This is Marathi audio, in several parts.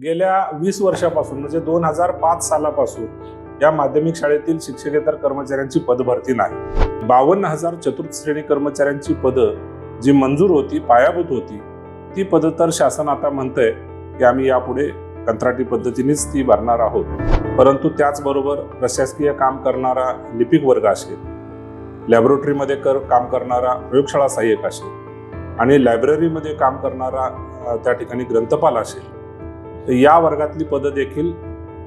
गेल्या वीस वर्षापासून म्हणजे दोन हजार पाच सालापासून या माध्यमिक शाळेतील शिक्षकेतर कर्मचाऱ्यांची पदभरती नाही. बावन्न हजार चतुर्थ श्रेणी कर्मचाऱ्यांची पदं जी मंजूर होती पायाभूत होती ती पदं तर शासन आता म्हणतंय की आम्ही यापुढे कंत्राटी पद्धतीनेच ती भरणार आहोत. परंतु त्याचबरोबर प्रशासकीय काम करणारा लिपिक वर्ग असेल लॅबोरेटरीमध्ये कर काम करणारा प्रयोगशाळा सहाय्यक असेल आणि लायब्ररीमध्ये काम करणारा त्या ठिकाणी ग्रंथपाल असेल तर या वर्गातली पदं देखील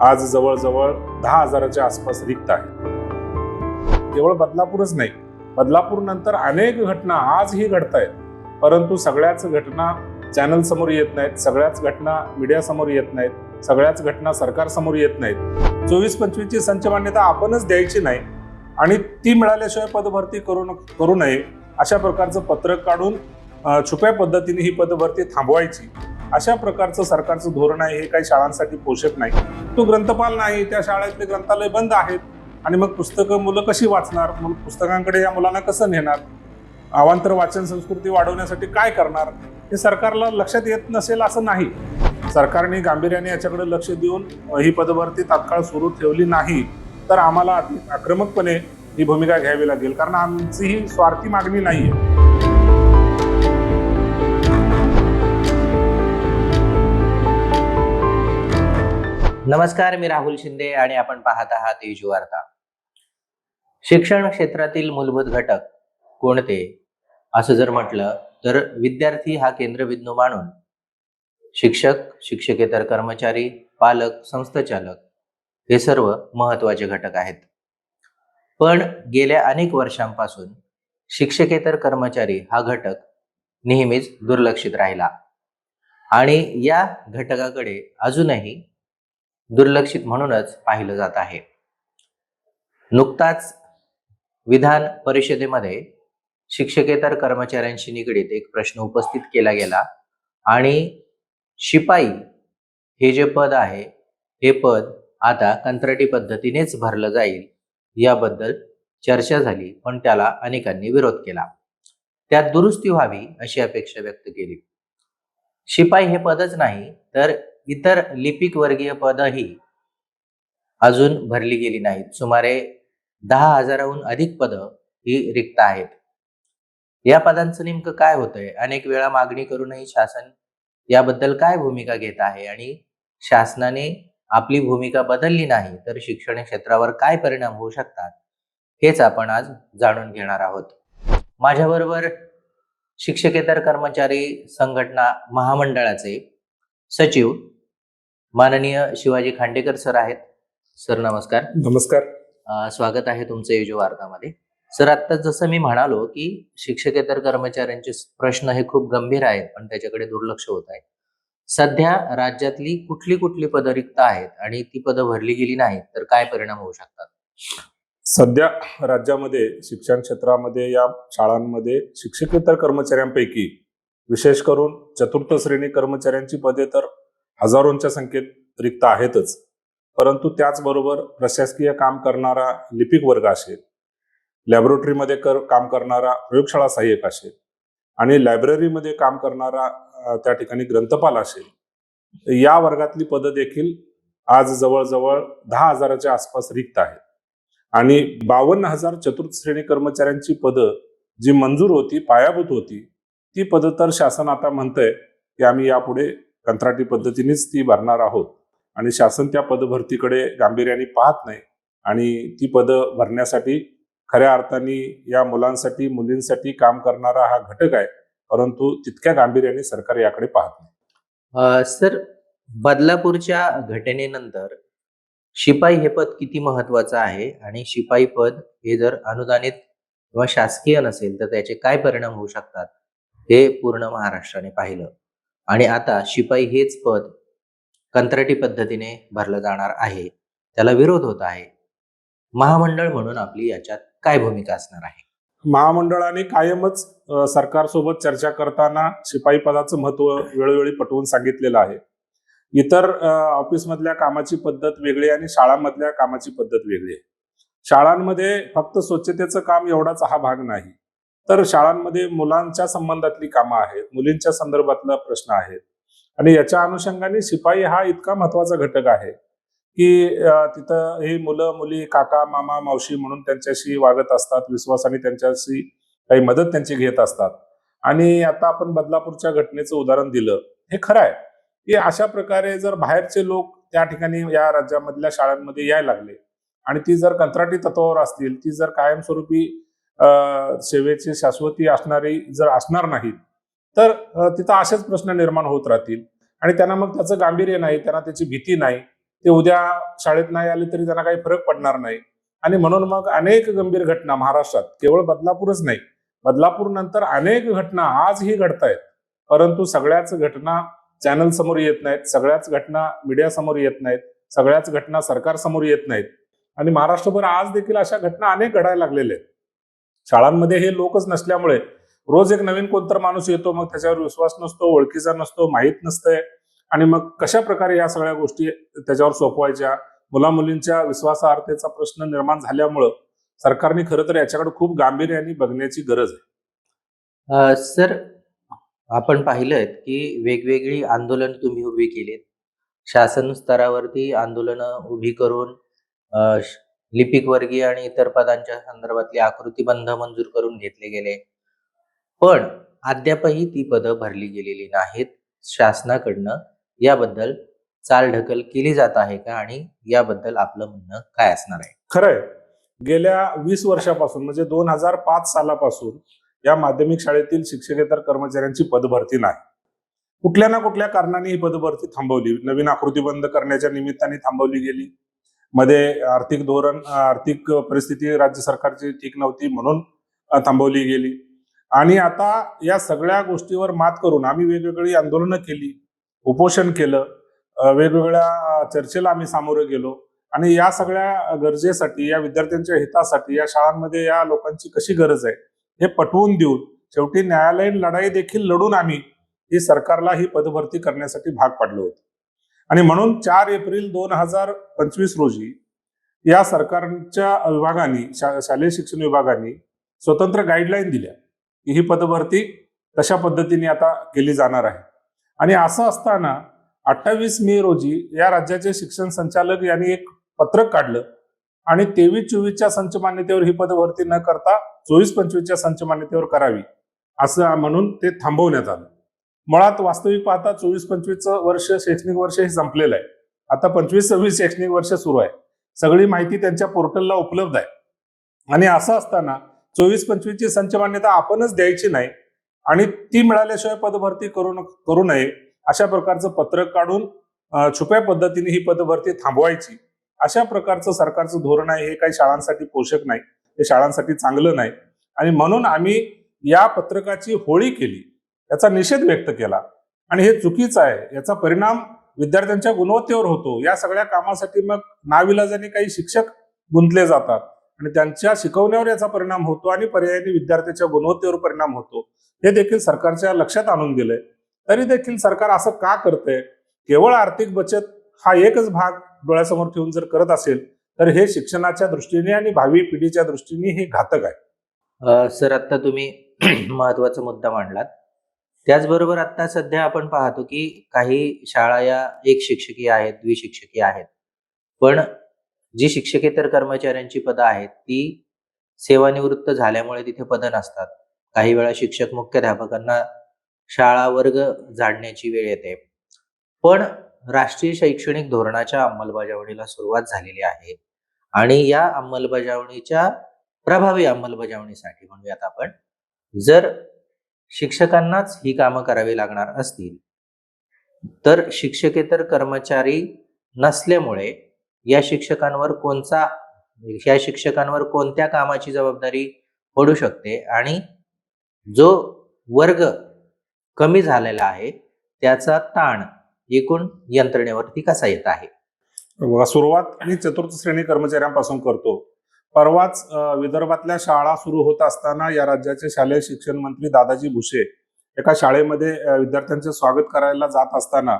आज जवळजवळ दहा हजाराच्या आसपास रिक्त आहेत. केवळ बदलापूरच नाही बदलापूर नंतर अनेक घटना आजही घडत आहेत परंतु सगळ्याच घटना चॅनल समोर येत नाहीत सगळ्याच घटना मीडिया समोर येत नाहीत सगळ्याच घटना सरकार समोर येत नाहीत. चोवीस पंचवीसची संच मान्यता आपणच द्यायची नाही आणि ती मिळाल्याशिवाय पदभरती करू न- करू नये अशा प्रकारचं पत्रक काढून छुप्या पद्धतीने ही पदभरती थांबवायची. अशा प्रकारचं सरकारचं धोरण आहे हे काही शाळांसाठी पोषक नाही. तो ग्रंथपाल नाही त्या शाळेतले ग्रंथालय बंद आहेत. आणि मग पुस्तकं मुलं कशी वाचणार? मग पुस्तकांकडे या मुलांना कसं नेणार? अवांतर वाचन संस्कृती वाढवण्यासाठी काय करणार? हे सरकारला लक्षात येत नसेल असं नाही. सरकारने गांभीर्याने याच्याकडे लक्ष देऊन ही पदभरती तात्काळ सुरू ठेवली नाही तर आम्हाला अति आक्रमकपणे ही भूमिका घ्यावी लागेल. कारण आमची ही स्वार्थी मागणी नाही आहे नमस्कार मी राहुल शिंदे आणि आपण पाहत आहात वार्ता. शिक्षण क्षेत्रातील मूलभूत घटक कोणते? असं जर म्हटलं तर विद्यार्थी हा केंद्रबिंदू मानून शिक्षक शिक्षकेतर कर्मचारी पालक संस्थाचालक हे सर्व महत्त्वाचे घटक आहेत. पण गेल्या अनेक वर्षांपासून शिक्षकेतर कर्मचारी हा घटक नेहमीच दुर्लक्षित राहिला. आणि या घटकाकडे अजूनही दुर्लक्षित म्हणूनच पाहिलं जात आहे. नुकताच विधान परिषदेमध्ये शिक्षकेतर कर्मचाऱ्यांशी निगडीत एक प्रश्न उपस्थित केला गेला आणि शिपाई हे जे पद आहे हे पद आता कंत्राटी पद्धतीनेच भरलं जाईल याबद्दल चर्चा झाली पण त्याला अनेकांनी विरोध केला. त्यात दुरुस्ती व्हावी अशी अपेक्षा व्यक्त केली. शिपाई हे पदच नाही तर इतर लिपिक वर्गीय पदही अजून भरली गेली नाहीत. सुमारे दहा हजाराहून अधिक पदं ही रिक्त आहेत. या पदांचं नेमकं काय होतंय? अनेक वेळा मागणी करूनही शासन याबद्दल काय भूमिका घेत आहे? आणि शासनाने आपली भूमिका बदलली नाही तर शिक्षण क्षेत्रावर काय परिणाम होऊ शकतात? हेच आपण आज जाणून घेणार आहोत. माझ्याबरोबर शिक्षकेतर कर्मचारी संघटना महामंडळाचे सचिव माननीय शिवाजी खांडेकर सर आहेत. सर नमस्कार. नमस्कार. स्वागत आहे तुमचं युजो वार्तामध्ये. सर आता जसं मी म्हणालो की शिक्षकेतर कर्मचाऱ्यांचे प्रश्न हे खूप गंभीर आहेत पण त्याच्याकडे दुर्लक्ष होत आहे. सध्या राज्यातली कुठली कुठली पदं रिक्त आहेत आणि ती पदं भरली गेली नाहीत तर काय परिणाम होऊ शकतात? सध्या राज्यामध्ये शिक्षण क्षेत्रामध्ये या शाळांमध्ये शिक्षकेतर कर्मचाऱ्यांपैकी विशेष करून चतुर्थ श्रेणी कर्मचाऱ्यांची पदे तर हजारोंच्या संख्येत रिक्त आहेतच. परंतु त्याचबरोबर प्रशासकीय काम करणारा लिपिक वर्ग असेल लॅबोरेटरीमध्ये कर काम करणारा प्रयोगशाळा सहाय्यक असेल आणि लायब्ररीमध्ये काम करणारा त्या ठिकाणी ग्रंथपाल असेल या वर्गातली पदं देखील आज जवळजवळ दहा हजाराच्या आसपास रिक्त आहेत. आणि बावन्न हजार चतुर्थ श्रेणी कर्मचाऱ्यांची पदं जी मंजूर होती पायाभूत होती ती पदं तर शासन आता म्हणतंय की आम्ही यापुढे कंत्राटी पद्धतीनेच ती भरणार आहोत. आणि शासन त्या पदभरतीकडे गांभीर्याने पाहत नाही. आणि ती पदं भरण्यासाठी खऱ्या अर्थाने या मुलांसाठी मुलींसाठी काम करणारा हा घटक आहे. परंतु तितक्या गांभीर्याने सरकार याकडे पाहत नाही. सर बदलापूरच्या घटनेनंतर शिपाई हे पद किती महत्वाचं आहे? आणि शिपाई पद हे जर अनुदानित किंवा शासकीय नसेल तर त्याचे काय परिणाम होऊ शकतात? हे पूर्ण महाराष्ट्राने पाहिलं. आणि आता शिपाई हेच पद कंत्राटी पद्धतीने भरलं जाणार आहे. त्याला विरोध होत आहे. महामंडळ म्हणून आपली याच्यात काय भूमिका असणार आहे? महामंडळाने कायमच सरकारसोबत चर्चा करताना शिपाई पदाचं महत्त्व वेळोवेळी पटवून सांगितलेलं आहे. इतर ऑफिसमधल्या कामाची पद्धत वेगळी आणि शाळांमधल्या कामाची पद्धत वेगळी आहे. शाळांमध्ये फक्त स्वच्छतेचं काम एवढाच हा भाग नाही. तर शाळांमध्ये मुलांच्या संबंधातली कामं आहेत मुलींच्या संदर्भातला प्रश्न आहेत. आणि याच्या अनुषंगाने शिपाई हा इतका महत्त्वाचा घटक आहे की तिथं हे मुलं मुली काका मामा मावशी म्हणून त्यांच्याशी वागत असतात विश्वासाने त्यांच्याशी काही मदत त्यांची घेत असतात. आणि आता आपण बदलापूरच्या घटनेचं उदाहरण दिलं हे खरं आहे. की अशा प्रकारे जर बाहेरचे लोक त्या ठिकाणी या राज्यामधल्या शाळांमध्ये यायला लागले आणि ती जर कंत्राटी तत्वावर असतील ती जर कायमस्वरूपी सेवेची शाश्वती असणारी जर असणार नाहीत तर तिथं असेच प्रश्न निर्माण होत राहतील. आणि त्यांना मग त्याचं गांभीर्य नाही त्यांना त्याची भीती नाही. ते उद्या शाळेत नाही आले तरी त्यांना काही फरक पडणार नाही. आणि म्हणून मग अनेक गंभीर घटना महाराष्ट्रात केवळ बदलापूरच नाही. बदलापूर नंतर अनेक घटना आजही घडत आहेत परंतु सगळ्याच घटना चॅनल समोर येत नाहीत सगळ्याच घटना मीडिया समोर येत नाहीत सगळ्याच घटना सरकार समोर येत नाहीत. आणि महाराष्ट्रभर आज देखील अशा घटना अनेक घडायला लागलेल्या आहेत. शाळांमध्ये हे लोकच नसल्यामुळे रोज एक नवीन कोणतर माणूस येतो मग त्याच्यावर विश्वास नसतो ओळखीचा नसतो माहीत नसतंय. आणि मग कशा प्रकारे या सगळ्या गोष्टी त्याच्यावर सोपवायच्या? मुला मुलींच्या विश्वासार्हतेचा प्रश्न निर्माण झाल्यामुळं सरकारने खरं तर याच्याकडे खूप गांभीर्याने बघण्याची गरज आहे. सर आपण पाहिलं की वेगवेगळी आंदोलन तुम्ही उभी केलीत. शासन स्तरावरती आंदोलनं उभी करून लिपिक वर्गीय आणि इतर पदांच्या संदर्भातले आकृतीबंध मंजूर करून घेतले गेले. पण अद्यापही ती पदं भरली गेलेली नाहीत. शासनाकडनं याबद्दल चालढकल केली जात आहे का आणि याबद्दल आपलं म्हणणं काय असणार आहे? खरंय. गेल्या वीस वर्षापासून म्हणजे दोन हजार पाच सालापासून या माध्यमिक शाळेतील शिक्षकेतर कर्मचाऱ्यांची पदभरती नाही. कुठल्या ना कुठल्या कारणाने ही पदभरती थांबवली. नवीन आकृती बंद करण्याच्या निमित्ताने थांबवली गेली. मध्ये आर्थिक धोरण आर्थिक परिस्थिती राज्य सरकारची ठीक नव्हती म्हणून थांबवली गेली. आणि आता या सगळ्या गोष्टीवर मात करून आम्ही वेगवेगळी आंदोलनं केली उपोषण केलं वेगवेगळ्या चर्चेला आम्ही सामोरे गेलो. आणि या सगळ्या गरजेसाठी या विद्यार्थ्यांच्या हितासाठी या शाळांमध्ये या लोकांची कशी गरज आहे हे पटवून देऊन शेवटी न्यायालयीन लढाई देखील लढून आम्ही ही सरकारला ही पदभरती करण्यासाठी भाग पाडलो होतो. आणि म्हणून चार एप्रिल दोन हजार पंचवीस रोजी या सरकारच्या विभागाने शा- शालेय शिक्षण विभागाने स्वतंत्र गाईडलाईन दिल्या की ही पदभरती कशा पद्धतीने आता केली जाणार आहे. आणि असं असताना अठ्ठावीस मे रोजी या राज्याचे शिक्षण संचालक यांनी एक पत्रक काढलं आणि तेवीस चोवीसच्या संच मान्यतेवर ही पदभरती न करता चोवीस पंचवीसच्या संच मान्यतेवर करावी असं म्हणून ते थांबवण्यात आलं. मुळात वास्तविक पाहता चोवीस पंचवीसचं वर्ष शैक्षणिक वर्ष हे संपलेलं आहे. आता पंचवीस सव्वीस शैक्षणिक वर्ष सुरू आहे. सगळी माहिती त्यांच्या पोर्टलला उपलब्ध आहे. आणि असं असताना चोवीस पंचवीसची संच मान्यता आपणच द्यायची नाही आणि ती मिळाल्याशिवाय पदभरती करू करू नये अशा प्रकारचं पत्रक काढून छुप्या पद्धतीने ही पदभरती थांबवायची. अशा प्रकारचं सरकारचं धोरण आहे. हे काही शाळांसाठी पोषक नाही. हे शाळांसाठी चांगलं नाही. आणि म्हणून आम्ही या पत्रकाची होळी केली. याचा निषेध व्यक्त केला. आणि हे चुकीचं आहे. याचा परिणाम विद्यार्थ्यांच्या गुणवत्तेवर होतो. या सगळ्या कामासाठी मग नाविलाजाने काही शिक्षक गुंतले जातात. आणि त्यांच्या शिकवण्यावर याचा परिणाम होतो आणि पर्यायाने विद्यार्थ्याच्या गुणवत्तेवर परिणाम होतो. हे देखील सरकारच्या लक्षात आणून दिले तरी देखील सरकार असं का करतंय? केवळ आर्थिक बचत हा एकच भाग डोळ्यासमोर ठेवून जर करत असेल तर हे शिक्षणाच्या दृष्टीने आणि भावी पिढीच्या दृष्टीने हे घातक आहे. सर आता तुम्ही महत्त्वाचा मुद्दा मांडलात. त्याचबरोबर आता सध्या आपण पाहतो की काही शाळा या एक शिक्षकी आहेत द्विशिक्षकी आहेत. पण जी शिक्षकेतर कर्मचाऱ्यांची पदं आहेत ती सेवानिवृत्त झाल्यामुळे तिथे पदं नसतात. काही वेळा शिक्षक मुख्याध्यापकांना शाळा वर्ग झाडण्याची वेळ येते. पण राष्ट्रीय शैक्षणिक धोरणाच्या अंमलबजावणीला सुरुवात झालेली आहे. आणि या अंमलबजावणीच्या प्रभावी अंमलबजावणीसाठी म्हणूयात आपण जर शिक्षकांनाच ही कामं करावी लागणार असतील. तर शिक्षकेतर कर्मचारी नसल्यामुळे या शिक्षकांवर कोणता या शिक्षकांवर कोणत्या कामाची जबाबदारी पडू शकते आणि जो वर्ग कमी झालेला आहे त्याचा ताण एकूण यंत्रणेवरती कसा येत आहे? सुरुवात मी चतुर्थ श्रेणी कर्मचाऱ्यांपासून करतो. परवाच विदर्भातल्या शाळा सुरू होत असताना या राज्याचे शालेय शिक्षण मंत्री दादाजी भुसे एका शाळेमध्ये विद्यार्थ्यांचे स्वागत करायला जात असताना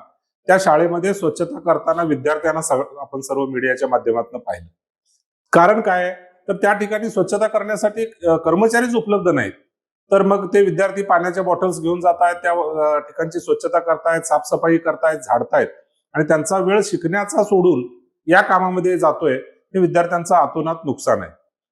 त्या शाळेमध्ये स्वच्छता करताना विद्यार्थ्यांना आपण सर्व मीडियाच्या माध्यमातून पाहिलं. कारण काय? तर त्या ठिकाणी स्वच्छता करण्यासाठी कर्मचारीच उपलब्ध नाहीत. तर मग ते विद्यार्थी पाण्याच्या बॉटल्स घेऊन जात आहेत त्या ठिकाणची स्वच्छता करतायत साफसफाई करतायत झाडतायत आणि त्यांचा वेळ शिकण्याचा सोडून या कामामध्ये जातोय. हे विद्यार्थ्यांचं आतोनात नुकसान आहे.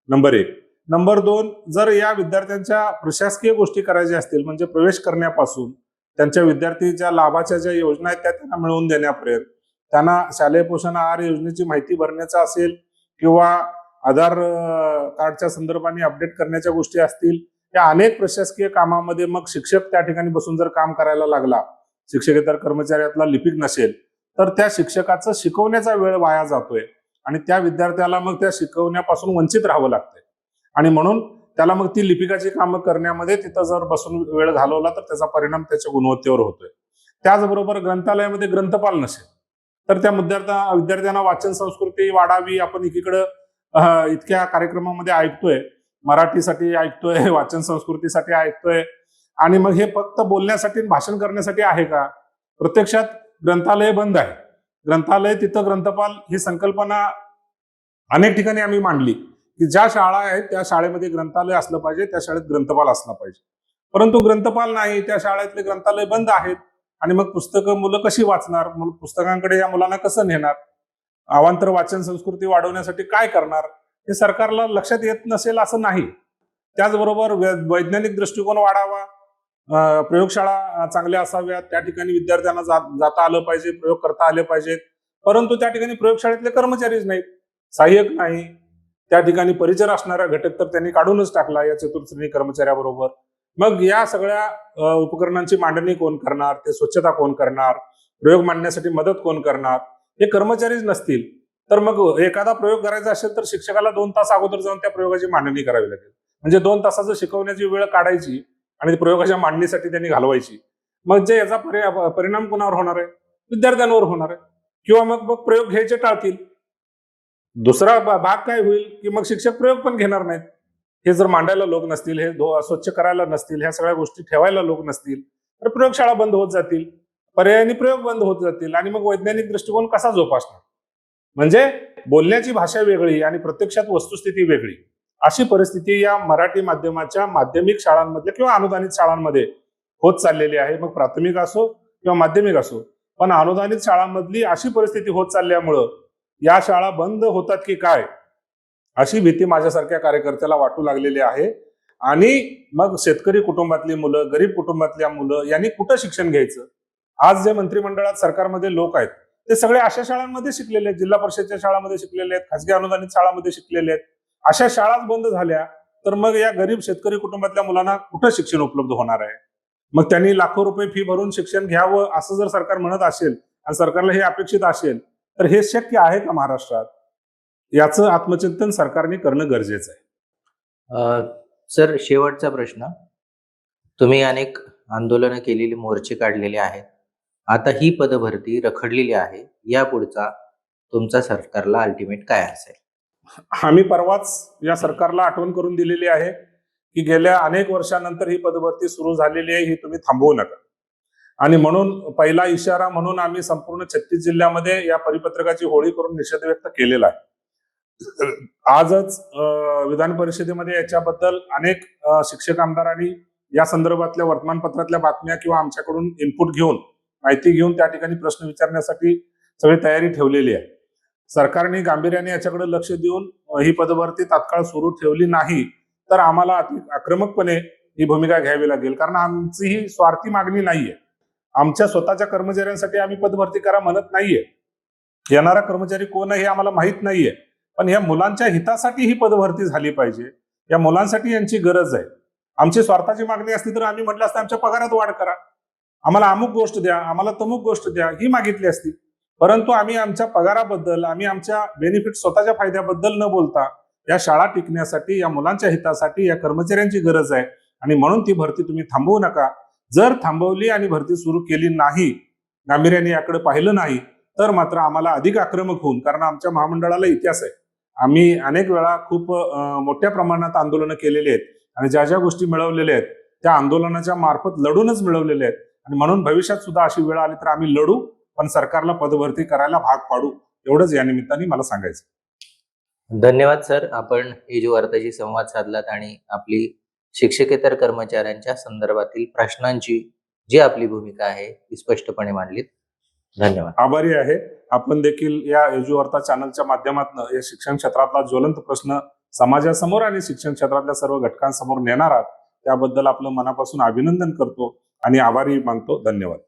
नंबर एक. नंबर दोन जर या विद्यार्थ्यांच्या प्रशासकीय गोष्टी करायच्या असतील म्हणजे प्रवेश करण्यापासून त्यांच्या विद्यार्थीच्या लाभाच्या ज्या योजना आहेत त्या त्यांना मिळवून देण्यापर्यंत त्यांना शालेय पोषण आहार योजनेची माहिती भरण्याचा असेल किंवा आधार कार्डच्या संदर्भाने अपडेट करण्याच्या गोष्टी असतील या अनेक प्रशासकीय कामामध्ये मग शिक्षक त्या ठिकाणी बसून जर काम करायला लागला शिक्षकेतर कर्मचाऱ्यातला लिपिक नसेल तर त्या शिक्षकाचं शिकवण्याचा वेळ वाया जातोय. आणि त्या विद्यार्थ्याला मग त्या शिकवण्यापासून वंचित राहावं लागतंय. आणि म्हणून त्याला मग ती लिपिकाची कामं करण्यामध्ये तिथं जर बसून वेळ घालवला तर त्याचा परिणाम त्याच्या गुणवत्तेवर होतोय. त्याचबरोबर ग्रंथालयामध्ये ग्रंथपाल नसेल तर त्या विद्यार्थ्या विद्यार्थ्यांना वाचन संस्कृती वाढावी आपण एकीकडं इतक्या कार्यक्रमामध्ये ऐकतोय. मराठीसाठी ऐकतोय वाचन संस्कृतीसाठी ऐकतोय. आणि मग हे फक्त बोलण्यासाठी भाषण करण्यासाठी आहे का? प्रत्यक्षात ग्रंथालय बंद आहे. ग्रंथालय तिथं ग्रंथपाल ही संकल्पना अनेक ठिकाणी आम्ही मांडली की ज्या शाळा आहेत त्या शाळेमध्ये ग्रंथालय असलं पाहिजे त्या शाळेत ग्रंथपाल असला पाहिजे. परंतु ग्रंथपाल नाही त्या शाळेतले ग्रंथालय बंद आहेत आणि मग पुस्तकं मुलं कशी वाचणार? मुल- पुस्तकांकडे या मुलांना कसं नेणार? अवांतर वाचन संस्कृती वाढवण्यासाठी काय करणार? हे सरकारला लक्षात येत नसेल असं नाही. त्याचबरोबर वै- वैज्ञानिक दृष्टिकोन वाढावा प्रयोगशाळा चांगल्या असाव्यात त्या ठिकाणी विद्यार्थ्यांना जाता आलं पाहिजे प्रयोग करता आले पाहिजेत. परंतु त्या ठिकाणी प्रयोगशाळेतले कर्मचारीच नाहीत. सहाय्यक नाही. त्या ठिकाणी परिचर असणारा घटक तर त्यांनी काढूनच टाकला या चतुर्श्रेणी कर्मचाऱ्याबरोबर. मग या सगळ्या उपकरणांची मांडणी कोण करणार? ते स्वच्छता कोण करणार? प्रयोग मांडण्यासाठी मदत कोण करणार? हे कर्मचारीच नसतील. तर मग एखादा प्रयोग करायचा असेल तर शिक्षकाला दोन तास अगोदर जाऊन त्या प्रयोगाची मांडणी करावी लागेल. म्हणजे दोन तासाचं शिकवण्याची वेळ काढायची आणि ती प्रयोगाच्या मांडणीसाठी त्यांनी घालवायची. मग जे याचा परिणाम कोणावर होणार आहे? विद्यार्थ्यांवर होणार आहे. किंवा मग मग प्रयोग घ्यायचे टाळतील. दुसरा भाग काय होईल? की मग शिक्षक प्रयोग पण घेणार नाहीत. हे जर मांडायला लोक नसतील हे धो- स्वच्छ करायला नसतील ह्या सगळ्या गोष्टी ठेवायला लोक नसतील तर प्रयोगशाळा बंद होत जातील. पर्यायाने प्रयोग बंद होत जातील आणि मग वैज्ञानिक दृष्टिकोन कसा जोपासणार? म्हणजे बोलण्याची भाषा वेगळी आणि प्रत्यक्षात वस्तुस्थिती वेगळी. अशी परिस्थिती या मराठी माध्यमाच्या माध्यमिक शाळांमधल्या किंवा अनुदानित शाळांमध्ये होत चाललेली आहे. मग प्राथमिक असो किंवा माध्यमिक असो पण अनुदानित शाळांमधली अशी परिस्थिती होत चालल्यामुळं या शाळा बंद होतात की काय अशी भीती माझ्यासारख्या कार्यकर्त्याला वाटू लागलेली आहे. आणि मग शेतकरी कुटुंबातली मुलं गरीब कुटुंबातल्या मुलं यांनी कुठं शिक्षण घ्यायचं? आज जे मंत्रिमंडळात सरकारमध्ये लोक आहेत ते सगळे अशा शाळांमध्ये शिकलेले आहेत जिल्हा परिषदच्या शाळांमध्ये शिकलेले आहेत खासगी अनुदानित शाळांमध्ये शिकलेले आहेत. अशा शाळाच बंद झाल्या तर मग या गरीब शेतकरी कुटुंबातल्या मुलांना कुठं शिक्षण उपलब्ध होणार आहे? मग त्यांनी लाखो रुपये फी भरून शिक्षण घ्यावं असं जर सरकार म्हणत असेल आणि सरकारला हे अपेक्षित असेल तर हे शक्य आहे का महाराष्ट्रात? याचं आत्मचिंतन सरकारने करणं गरजेचं आहे. सर शेवटचा प्रश्न. तुम्ही अनेक आंदोलनं केलेली मोर्चे काढलेले आहेत. आता ही पदभरती रखडलेली आहे. या पुढचा तुमचा सरकारला अल्टिमेट काय असेल? आम्ही परवाच या सरकारला आठवण करून दिलेली आहे की गेल्या अनेक वर्षानंतर ही पदभरती सुरू झालेली आहे ही तुम्ही थांबवू नका. आणि म्हणून पहिला इशारा म्हणून आम्ही संपूर्ण छत्तीस जिल्ह्यामध्ये या परिपत्रकाची होळी करून निषेध व्यक्त केलेला आहे. आजच विधान परिषदेमध्ये याच्याबद्दल अनेक शिक्षक आमदारांनी या संदर्भातल्या वर्तमानपत्रातल्या बातम्या किंवा आमच्याकडून इनपुट घेऊन माहिती घेऊन त्या ठिकाणी प्रश्न विचारण्यासाठी सगळी तयारी ठेवलेली आहे. सरकारने गांभीर्याने याच्याकडे लक्ष देऊन ही पदभरती तात्काळ सुरू ठेवली नाही तर आम्हाला आक्रमकपणे ही भूमिका घ्यावी लागेल. कारण आमची ही स्वार्थी मागणी नाहीये. आमच्या स्वतःच्या कर्मचाऱ्यांसाठी आम्ही पदभरती करा म्हणत नाहीये. येणारा कर्मचारी कोण आहे हे आम्हाला माहीत नाहीये. पण या मुलांच्या हितासाठी ही पदभरती झाली पाहिजे. या मुलांसाठी यांची गरज आहे. आमची स्वार्थाची मागणी असती तर आम्ही म्हटलं असतं आमच्या पगारात वाढ करा. आम्हाला अमुक गोष्ट द्या आम्हाला तमुक गोष्ट द्या ही मागितली असती. परंतु आम्ही आमच्या पगाराबद्दल आम्ही आमच्या बेनिफिट स्वतःच्या फायद्याबद्दल न बोलता या शाळा टिकण्यासाठी या मुलांच्या हितासाठी या कर्मचाऱ्यांची गरज आहे. आणि म्हणून ती भरती तुम्ही थांबवू नका. जर थांबवली आणि भरती सुरू केली नाही गांभीर्याने याकडे पाहिलं नाही तर मात्र आम्हाला अधिक आक्रमक होऊन कारण आमच्या महामंडळाला इतिहास आहे. आम्ही अनेक वेळा खूप मोठ्या प्रमाणात आंदोलनं केलेली आहेत आणि ज्या ज्या गोष्टी मिळवलेल्या आहेत त्या आंदोलनाच्या मार्फत लढूनच मिळवलेल्या आहेत. आणि म्हणून भविष्यात सुद्धा अशी वेळ आली तर आम्ही लढू पण सरकारला पदभरती करायला भाग पाडू एवढंच या निमित्ताने मला सांगायचं धन्यवाद सर. आपण एजू वार्ताशी संवाद साधलात आणि आपली शिक्षकेतर कर्मचाऱ्यांच्या संदर्भातील प्रश्नांची जी आपली भूमिका आहे ती स्पष्टपणे मांडलीत. धन्यवाद. आभारी आहे. आपण देखील या यजुवार्ता चॅनलच्या माध्यमातून या शिक्षण क्षेत्रातला ज्वलंत प्रश्न समाजासमोर आणि शिक्षण क्षेत्रातल्या सर्व घटकांसमोर नेणार आहात त्याबद्दल आपलं मनापासून अभिनंदन करतो आणि आभारी मानतो. धन्यवाद.